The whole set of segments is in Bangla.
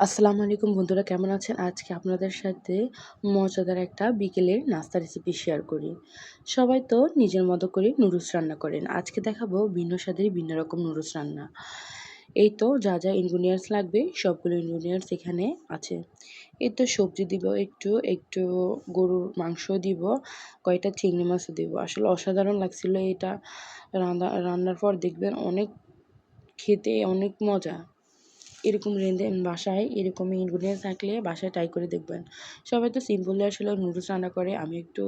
আসসালামু আলাইকুম বন্ধুরা, কেমন আছেন? আজকে আপনাদের সাথে মজাদার একটা বিকেলের নাস্তা রেসিপি শেয়ার করি। সবাই তো নিজের মতো করে নুডলস রান্না করেন। আজকে দেখাবো ভিন্ন স্বাদের ভিন্ন রকম নুডলস রান্না। এই তো যা যা ইনগ্রিডিয়েন্টস লাগবে, সবগুলো ইনগ্রিডিয়েন্টস এখানে আছে। এই তো সবজি দিব, একটু একটু গরুর মাংস দিব কয়েকটা চিংড়ি মাছও দিব। আসলে অসাধারণ লাগছিল এটা। রান্না, রান্নার পর দেখবেন অনেক খেতে অনেক মজা। এরকম বাসায় এরকমই ইনগ্রিডিয়েন্টস থাকলে বাসায় ট্রাই করে দেখবেন। সবাই তো সিম্পলি আসলে নুডলস রান্না করে, আমি একটু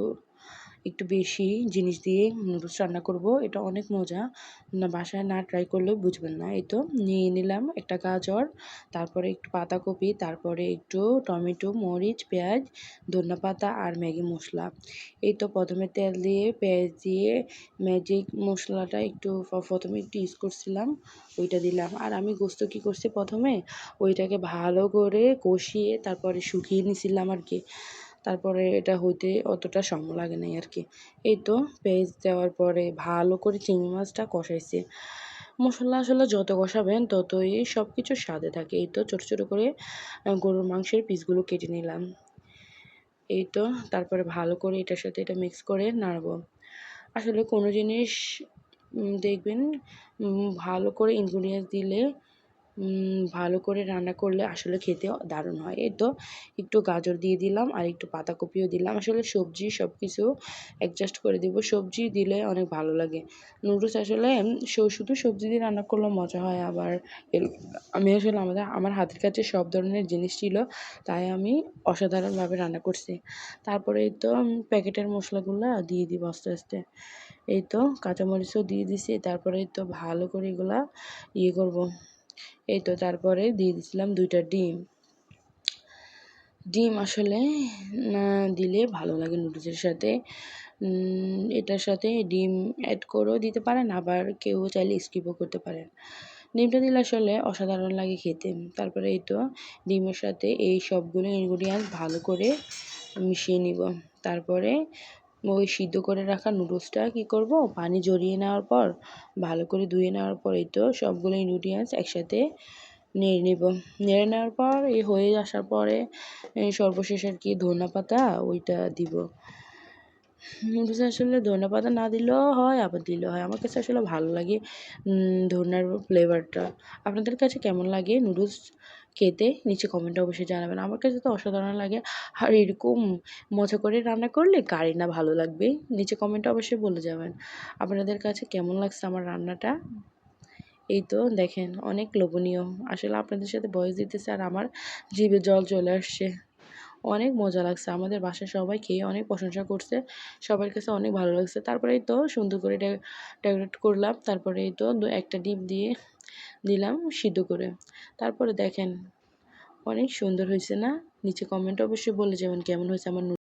একটু বেশি জিনিস দিয়ে নুডলস রান্না করব। এটা অনেক মজা। না, বাসায় না ট্রাই করলেও বুঝবেন না। এই তো নিয়ে নিলাম একটা গাজর, তারপরে একটু পাতাকপি, তারপরে একটু টমেটো, মরিচ, পেঁয়াজ ধনে পাতা আর ম্যাগি মশলা। এই তো প্রথমে তেল দিয়ে, পেঁয়াজ দিয়ে ম্যাজিক মশলাটা একটু প্রথমে একটু ইউজ করছিলাম, ওইটা দিলাম। আর আমি গোস্ত কী করছি প্রথমে? ওইটাকে ভালো করে কষিয়ে তারপরে শুকিয়ে নিছিলাম আর কি। তারপরে এটা হইতে অতটা সময় লাগে নাই আর কি এই তো পেঁয়াজ দেওয়ার পরে ভালো করে চিংড়ি মাছটা কষাইছি। মশলা আসলে যত কষাবেন ততই সব কিছু স্বাদে থাকে। এই তো ছোটো ছোটো করে গরুর মাংসের পিসগুলো কেটে নিলাম। এই তো তারপরে ভালো করে এটার সাথে এটা মিক্স করে নাড়বো। আসলে কোনো জিনিস দেখবেন ভালো করে ইনগ্রিডিয়েন্টস দিলে ভালো করে রান্না করলে আসলে খেতে দারুণ হয়। এই তো একটু গাজর দিয়ে দিলাম আর একটু পাতাকপিও দিলাম। আসলে সবজি সব কিছু অ্যাডজাস্ট করে দিব। সবজি দিলে অনেক ভালো লাগে। নুডলস আসলে শুধু সবজি দিয়ে রান্না করলে মজা হয়। আবার আমি আসলে আমাদের, আমার হাতের কাছে সব ধরনের জিনিস ছিল, তাই আমি অসাধারণভাবে রান্না করছি। তারপরে এই তো প্যাকেটের মশলাগুলো দিয়ে দিব আস্তে আস্তে। এই তো কাঁচামরিচও দিয়ে দিছি। তারপরে তো ভালো করে এগুলা ইয়ে করব। এই তো তারপরে দিয়ে দিছিলাম দুইটা ডিম। ডিম আসলে না দিলে ভালো লাগে নুডলসের সাথে। এটার সাথে ডিম অ্যাড করেও দিতে পারেন, আবার কেউ চাইলে স্কিপও করতে পারেন। ডিমটা দিলে আসলে অসাধারণ লাগে খেতে। তারপরে এই তো ডিমের সাথে এই সবগুলো ইনগ্রিডিয়েন্টস ভালো করে মিশিয়ে নিব। তারপরে ওই সিদ্ধ করে রাখা নুডলসটা কী করব? পানি জড়িয়ে নেওয়ার পর, ভালো করে ধুয়ে নেওয়ার পর এই তো সবগুলো ইনগ্রিডিয়েন্টস একসাথে নেড়ে নেব। নেড়ে নেওয়ার পর, এই হয়ে আসার পরে সর্বশেষ আর কি ধনা পাতা, ওইটা দিব। নুডলসে আসলে ধনে পাতা না দিলেও হয়, আবার দিলেও হয়। আমার কাছে আসলে ভালো লাগে ধনার ফ্লেভারটা আপনাদের কাছে কেমন লাগে নুডলস খেতে নিচে কমেন্টে অবশ্যই জানাবেন। আমার কাছে তো অসাধারণ লাগে। আর এরকম মজা করে রান্না করলে কারি না ভালো লাগবে। নিচে কমেন্টে অবশ্যই বলে যাবেন। আপনাদের কাছে কেমন লাগছে আমার রান্নাটা? এই তো দেখেন, অনেক লোভনীয়। আসলে আপনাদের সাথে বয়স দিতেছে আর আমার জিভে জল চলে আসছে। অনেক মজা লাগছে। আমাদের বাসায় সবাই খেয়ে অনেক প্রশংসা করছে। সবার কাছে অনেক ভালো লাগছে। তারপরে এই তো সুন্দর করে ডেকোরেট করলাম। তারপরে এই তো একটা ডিম দিয়ে দিলাম সিদ্ধ করে। তারপরে দেখেন, অনেক সুন্দর হয়েছে না? নিচে কমেন্ট অবশ্যই বলে যাবেন কেমন হয়েছে আমার